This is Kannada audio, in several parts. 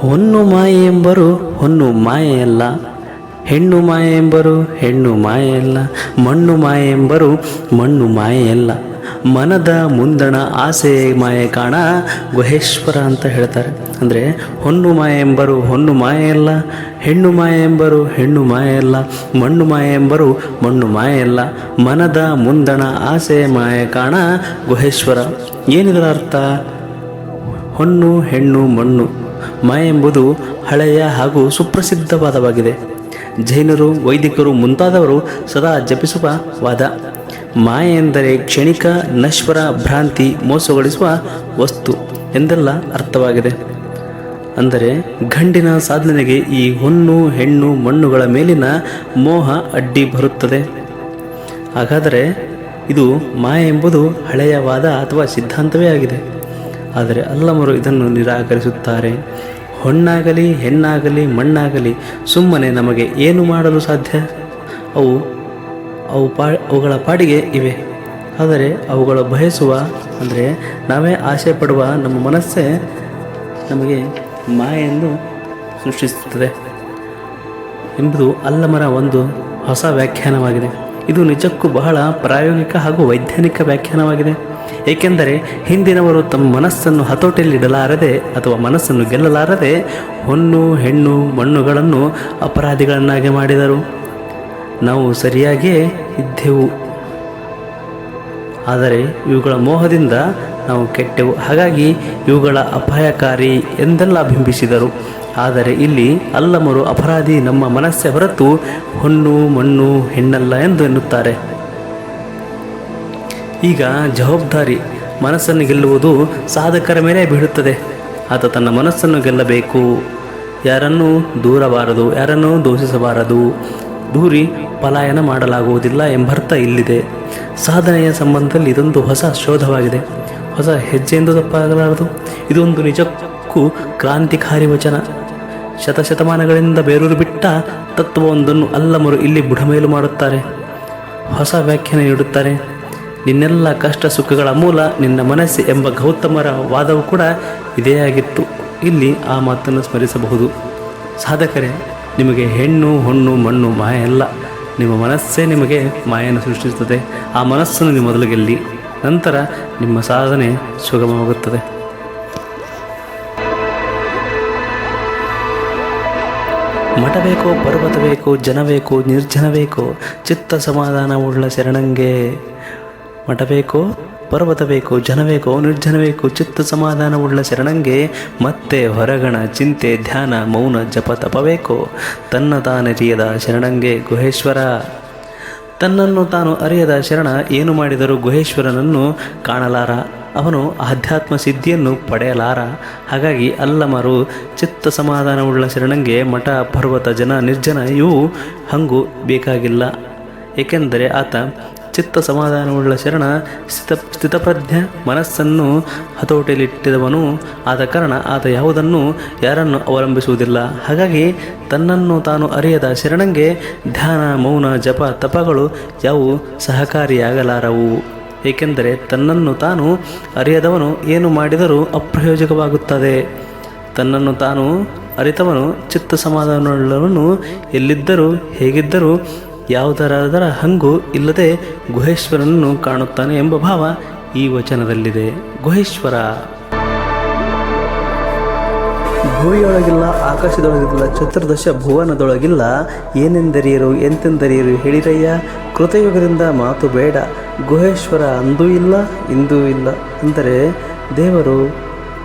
ಹೊನ್ನು ಮಾಯೆ ಎಂಬರು ಹೊನ್ನು ಮಾಯೆಯಲ್ಲ ಹೆಣ್ಣು ಮಾಯೆ ಎಂಬರು ಹೆಣ್ಣು ಮಾಯೆಯಲ್ಲ ಮಣ್ಣು ಮಾಯೆ ಎಂಬರು ಮಣ್ಣು ಮಾಯೆಯಲ್ಲ ಮನದ ಮುಂದಣ ಆಸೆ ಮಾಯೆ ಕಾಣ ಗುಹೇಶ್ವರ ಅಂತ ಹೇಳ್ತಾರೆ. ಅಂದರೆ ಹೊನ್ನು ಮಾಯೆ ಎಂಬರು ಹೊನ್ನು ಮಾಯೆಯಲ್ಲ ಹೆಣ್ಣು ಮಾಯೆ ಎಂಬರು ಹೆಣ್ಣು ಮಾಯೆಯಲ್ಲ ಮಣ್ಣು ಮಾಯೆ ಎಂಬರು ಮಣ್ಣು ಮಾಯೆಯಲ್ಲ ಮನದ ಮುಂದಣ ಆಸೆ ಮಾಯೆ ಕಾಣ ಗುಹೇಶ್ವರ. ಏನಿದರ ಅರ್ಥ? ಹೊನ್ನು, ಹೆಣ್ಣು, ಮಣ್ಣು. ಮಾಯೆ ಎಂಬುದು ಹಳೆಯ ಹಾಗೂ ಸುಪ್ರಸಿದ್ಧವಾದವಾಗಿದೆ. ಜೈನರು, ವೈದಿಕರು ಮುಂತಾದವರು ಸದಾ ಜಪಿಸುವ ವಾದ. ಮಾಯ ಎಂದರೆ ಕ್ಷಣಿಕ, ನಶ್ವರ ಭ್ರಾಂತಿ ಮೋಸಗೊಳಿಸುವ ವಸ್ತು ಎಂದೆಲ್ಲ ಅರ್ಥವಾಗಿದೆ. ಅಂದರೆ ಗಂಡಿನ ಸಾಧನೆಗೆ ಈ ಹೊನ್ನು ಹೆಣ್ಣು, ಮಣ್ಣುಗಳ ಮೇಲಿನ ಮೋಹ ಅಡ್ಡಿ ಬರುತ್ತದೆ. ಹಾಗಾದರೆ ಇದು ಮಾಯ ಎಂಬುದು ಹಳೆಯ ವಾದ ಅಥವಾ ಸಿದ್ಧಾಂತವೇ ಆಗಿದೆ. ಆದರೆ ಅಲ್ಲಮರು ಇದನ್ನು ನಿರಾಕರಿಸುತ್ತಾರೆ. ಹೊಣ್ಣಾಗಲಿ, ಹೆಣ್ಣಾಗಲಿ, ಮಣ್ಣಾಗಲಿ, ಸುಮ್ಮನೆ ನಮಗೆ ಏನು ಮಾಡಲು ಸಾಧ್ಯ? ಅವು ಅವು ಪಾ, ಅವುಗಳ ಪಾಡಿಗೆ ಇವೆ. ಆದರೆ ಅವುಗಳು ಬಯಸುವ, ಅಂದರೆ ನಾವೇ ಆಸೆ ಪಡುವ ನಮ್ಮ ಮನಸ್ಸೇ ನಮಗೆ ಮಾಯೆಯನ್ನು ಸೃಷ್ಟಿಸುತ್ತದೆ ಎಂಬುದು ಅಲ್ಲಮರ ಒಂದು ಹೊಸ ವ್ಯಾಖ್ಯಾನವಾಗಿದೆ. ಇದು ನಿಜಕ್ಕೂ ಬಹಳ ಪ್ರಾಯೋಗಿಕ ಹಾಗೂ ವೈಜ್ಞಾನಿಕ ವ್ಯಾಖ್ಯಾನವಾಗಿದೆ. ಏಕೆಂದರೆ ಹಿಂದಿನವರು ತಮ್ಮ ಮನಸ್ಸನ್ನು ಹತೋಟಿಯಲ್ಲಿಡಲಾರದೆ ಅಥವಾ ಮನಸ್ಸನ್ನು ಗೆಲ್ಲಲಾರದೆ ಹೊನ್ನು, ಹೆಣ್ಣು, ಮಣ್ಣುಗಳನ್ನು ಅಪರಾಧಿಗಳನ್ನಾಗಿ ಮಾಡಿದರು. ನಾವು ಸರಿಯಾಗಿಯೇ ಇದ್ದೆವು. ಆದರೆ ಇವುಗಳ ಮೋಹದಿಂದ ನಾವು ಕೆಟ್ಟೆವು. ಹಾಗಾಗಿ ಇವುಗಳ ಅಪಾಯಕಾರಿ ಎಂದೆಲ್ಲ ಬಿಂಬಿಸಿದರು. ಆದರೆ ಇಲ್ಲಿ ಅಲ್ಲಮರು ಅಪರಾಧಿ ನಮ್ಮ ಮನಸ್ಸೇ ಹೊರತು ಹೊನ್ನು, ಮಣ್ಣು, ಹೆಣ್ಣಲ್ಲ ಎಂದು ಎನ್ನುತ್ತಾರೆ. ಈಗ ಜವಾಬ್ದಾರಿ ಮನಸ್ಸನ್ನು ಗೆಲ್ಲುವುದು ಸಾಧಕರ ಮೇಲೆ ಬೀಳುತ್ತದೆ. ಆತ ತನ್ನ ಮನಸ್ಸನ್ನು ಗೆಲ್ಲಬೇಕು. ಯಾರನ್ನು ದೂರಬಾರದು, ಯಾರನ್ನು ದೂಷಿಸಬಾರದು. ದೂರಿ ಪಲಾಯನ ಮಾಡಲಾಗುವುದಿಲ್ಲ ಎಂಬರ್ಥ ಇಲ್ಲಿದೆ. ಸಾಧನೆಯ ಸಂಬಂಧದಲ್ಲಿ ಇದೊಂದು ಹೊಸ ಶೋಧವಾಗಿದೆ. ಹೊಸ ಹೆಜ್ಜೆಯಿಂದ ತಪ್ಪಾಗಲಾರದು. ಇದೊಂದು ನಿಜಕ್ಕೂ ಕ್ರಾಂತಿಕಾರಿ ವಚನ. ಶತಶತಮಾನಗಳಿಂದ ಬೇರೂರು ಬಿಟ್ಟ ತತ್ವವೊಂದನ್ನು ಅಲ್ಲಮರು ಇಲ್ಲಿ ಬುಡಮೇಲು ಮಾಡುತ್ತಾರೆ. ಹೊಸ ವ್ಯಾಖ್ಯಾನ ನೀಡುತ್ತಾರೆ. ನಿನ್ನೆಲ್ಲ ಕಷ್ಟ ಸುಖಗಳ ಮೂಲ ನಿನ್ನ ಮನಸ್ಸು ಎಂಬ ಗೌತಮರ ವಾದವು ಕೂಡ ಇದೇ ಆಗಿತ್ತು. ಇಲ್ಲಿ ಆ ಮಾತನ್ನು ಸ್ಮರಿಸಬಹುದು. ಸಾಧಕರೇ, ನಿಮಗೆ ಹೆಣ್ಣು, ಹೊಣ್ಣು, ಮಣ್ಣು, ಮಾಯ ಅಲ್ಲ. ನಿಮ್ಮ ಮನಸ್ಸೇ ನಿಮಗೆ ಮಾಯನ್ನು ಸೃಷ್ಟಿಸುತ್ತದೆ. ಆ ಮನಸ್ಸನ್ನು ನೀವು ಮೊದಲು ಗೆಲ್ಲಿ, ನಂತರ ನಿಮ್ಮ ಸಾಧನೆ ಸುಗಮವಾಗುತ್ತದೆ. ಮಠ ಬೇಕೋ, ಪರ್ವತ ಬೇಕೋ, ಜನ ಬೇಕೋ, ನಿರ್ಜನ ಬೇಕೋ, ಚಿತ್ತ ಸಮಾಧಾನವುಳ್ಳ ಶರಣಂಗೆ ಮಠ ಬೇಕೋ ಪರ್ವತ ಬೇಕು ಜನ ಬೇಕೋ ನಿರ್ಜನ ಬೇಕು ಚಿತ್ತ ಸಮಾಧಾನವುಳ್ಳ ಶರಣಂಗೆ ಮತ್ತೆ ಹೊರಗಣ ಚಿಂತೆ, ಧ್ಯಾನ, ಮೌನ, ಜಪ, ತಪಬೇಕು. ತನ್ನ ತಾನರಿಯದ ಶರಣಂಗೆ ಗುಹೇಶ್ವರ. ತನ್ನನ್ನು ತಾನು ಅರಿಯದ ಶರಣ ಏನು ಮಾಡಿದರೂ ಗುಹೇಶ್ವರನನ್ನು ಕಾಣಲಾರ. ಅವನು ಆಧ್ಯಾತ್ಮ ಸಿದ್ಧಿಯನ್ನು ಪಡೆಯಲಾರ. ಹಾಗಾಗಿ ಅಲ್ಲಮರು ಚಿತ್ತ ಸಮಾಧಾನವುಳ್ಳ ಶರಣಂಗೆ ಮಠ, ಪರ್ವತ, ಜನ, ನಿರ್ಜನ ಇವು ಹಂಗು ಬೇಕಾಗಿಲ್ಲ. ಏಕೆಂದರೆ ಆತ ಚಿತ್ತ ಸಮಾಧಾನವುಳ್ಳ ಶರಣ ಸ್ಥಿತ, ಸ್ಥಿತಪ್ರಜ್ಞ ಮನಸ್ಸನ್ನು ಹತೋಟಿಯಲ್ಲಿಟ್ಟಿದವನು ಆದ ಕಾರಣ ಆತ ಯಾವುದನ್ನು ಯಾರನ್ನು ಅವಲಂಬಿಸುವುದಿಲ್ಲ. ಹಾಗಾಗಿ ತನ್ನನ್ನು ತಾನು ಅರಿಯದ ಶರಣಂಗೆ ಧ್ಯಾನ, ಮೌನ, ಜಪ, ತಪಗಳು ಯಾವುವು ಸಹಕಾರಿಯಾಗಲಾರವು. ಏಕೆಂದರೆ ತನ್ನನ್ನು ತಾನು ಅರಿಯದವನು ಏನು ಮಾಡಿದರೂ ಅಪ್ರಯೋಜಕವಾಗುತ್ತದೆ. ತನ್ನನ್ನು ತಾನು ಅರಿತವನು ಚಿತ್ತ ಸಮಾಧಾನವುಳ್ಳವನು ಎಲ್ಲಿದ್ದರೂ ಹೇಗಿದ್ದರೂ ಯಾವುದರಾದರ ಹಂಗು ಇಲ್ಲದೆ ಗುಹೇಶ್ವರನನ್ನು ಕಾಣುತ್ತಾನೆ ಎಂಬ ಭಾವ ಈ ವಚನದಲ್ಲಿದೆ. ಗುಹೇಶ್ವರ. ಭೂಮಿಯೊಳಗಿಲ್ಲ, ಆಕಾಶದೊಳಗಿಲ್ಲ, ಚತುರ್ದಶ ಭುವನದೊಳಗಿಲ್ಲ. ಏನೆಂದರಿಯರು, ಎಂತೆಂದರಿಯರು ಹೇಳಿರಯ್ಯ? ಕೃತಯುಗದಿಂದ ಮಾತು ಬೇಡ. ಗುಹೇಶ್ವರ ಅಂದೂ ಇಲ್ಲ, ಇಂದೂ ಇಲ್ಲ. ಅಂದರೆ ದೇವರು,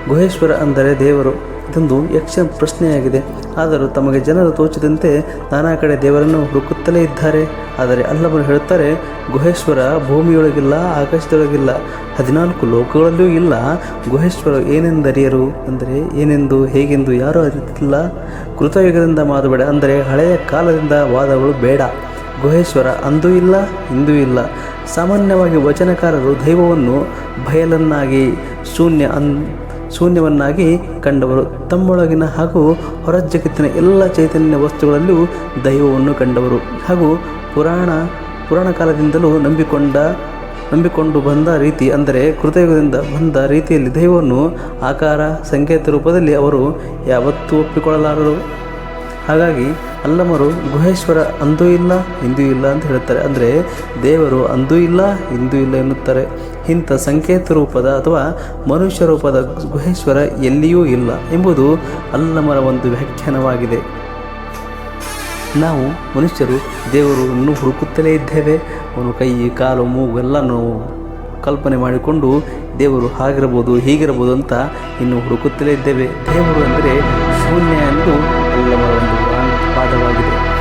ಗುಹೇಶ್ವರ ಅಂದರೆ ದೇವರು. ಇದೊಂದು ಯಕ್ಷ ಪ್ರಶ್ನೆಯಾಗಿದೆ. ಆದರೂ ತಮಗೆ ಜನರು ತೋಚದಂತೆ ನಾನಾ ಕಡೆ ದೇವರನ್ನು ಹುಡುಕುತ್ತಲೇ ಇದ್ದಾರೆ. ಆದರೆ ಅಲ್ಲವರು ಹೇಳುತ್ತಾರೆ, ಗುಹೇಶ್ವರ ಭೂಮಿಯೊಳಗಿಲ್ಲ, ಆಕಾಶದೊಳಗಿಲ್ಲ, ಹದಿನಾಲ್ಕು ಲೋಕಗಳಲ್ಲೂ ಇಲ್ಲ. ಗುಹೇಶ್ವರ ಏನೆಂದರಿಯರು? ಅಂದರೆ ಏನೆಂದು, ಹೇಗೆಂದು ಯಾರೂ ಅರಿತಿಲ್ಲ. ಕೃತಯುಗದಿಂದ ಮಾತುಬೇಡ ಅಂದರೆ ಹಳೆಯ ಕಾಲದಿಂದ ವಾದಗಳು ಬೇಡ. ಗುಹೇಶ್ವರ ಅಂದೂ ಇಲ್ಲ, ಇಂದೂ ಇಲ್ಲ. ಸಾಮಾನ್ಯವಾಗಿ ವಚನಕಾರರು ದೈವವನ್ನು ಬಯಲನ್ನಾಗಿ ಶೂನ್ಯ ಅನ್ ಶೂನ್ಯವನ್ನಾಗಿ ಕಂಡವರು ತಮ್ಮೊಳಗಿನ ಹಾಗೂ ಹೊರ ಜಗತ್ತಿನ ಎಲ್ಲ ಚೈತನ್ಯ ವಸ್ತುಗಳಲ್ಲೂ ದೈವವನ್ನು ಕಂಡವರು. ಹಾಗೂ ಪುರಾಣ ಪುರಾಣ ಕಾಲದಿಂದಲೂ ನಂಬಿಕೊಂಡ, ನಂಬಿಕೊಂಡು ಬಂದ ರೀತಿ, ಅಂದರೆ ಕೃತಯುಗದಿಂದ ಬಂದ ರೀತಿಯಲ್ಲಿ ದೈವವನ್ನು ಆಕಾರ, ಸಂಕೇತ ರೂಪದಲ್ಲಿ ಅವರು ಯಾವತ್ತೂ ಒಪ್ಪಿಕೊಳ್ಳಲಾರರು. ಹಾಗಾಗಿ ಅಲ್ಲಮರು ಗುಹೇಶ್ವರ ಅಂದೂ ಇಲ್ಲ, ಹಿಂದೂ ಇಲ್ಲ ಅಂತ ಹೇಳ್ತಾರೆ. ಅಂದರೆ ದೇವರು ಅಂದೂ ಇಲ್ಲ, ಹಿಂದೂ ಇಲ್ಲ ಎನ್ನುತ್ತಾರೆ. ಇಂಥ ಸಂಕೇತ ರೂಪದ ಅಥವಾ ಮನುಷ್ಯ ರೂಪದ ಗುಹೇಶ್ವರ ಎಲ್ಲಿಯೂ ಇಲ್ಲ ಎಂಬುದು ಅಲ್ಲಮರ ಒಂದು ವ್ಯಾಖ್ಯಾನವಾಗಿದೆ. ನಾವು ಮನುಷ್ಯರು ದೇವರು ಇನ್ನೂ ಹುಡುಕುತ್ತಲೇ ಇದ್ದೇವೆ. ಅವನು ಕೈ, ಕಾಲು, ಮೂಗು ಎಲ್ಲ ನಾವು ಕಲ್ಪನೆ ಮಾಡಿಕೊಂಡು ದೇವರು ಹಾಗಿರ್ಬೋದು ಹೀಗಿರ್ಬೋದು ಅಂತ ಇನ್ನು ಹುಡುಕುತ್ತಲೇ ಇದ್ದೇವೆ. ದೇವರು ಅಂದರೆ ಶೂನ್ಯ ಎಂದು ಅಲ್ಲಮರ ಒಂದು ವಾದವಾಗಿದೆ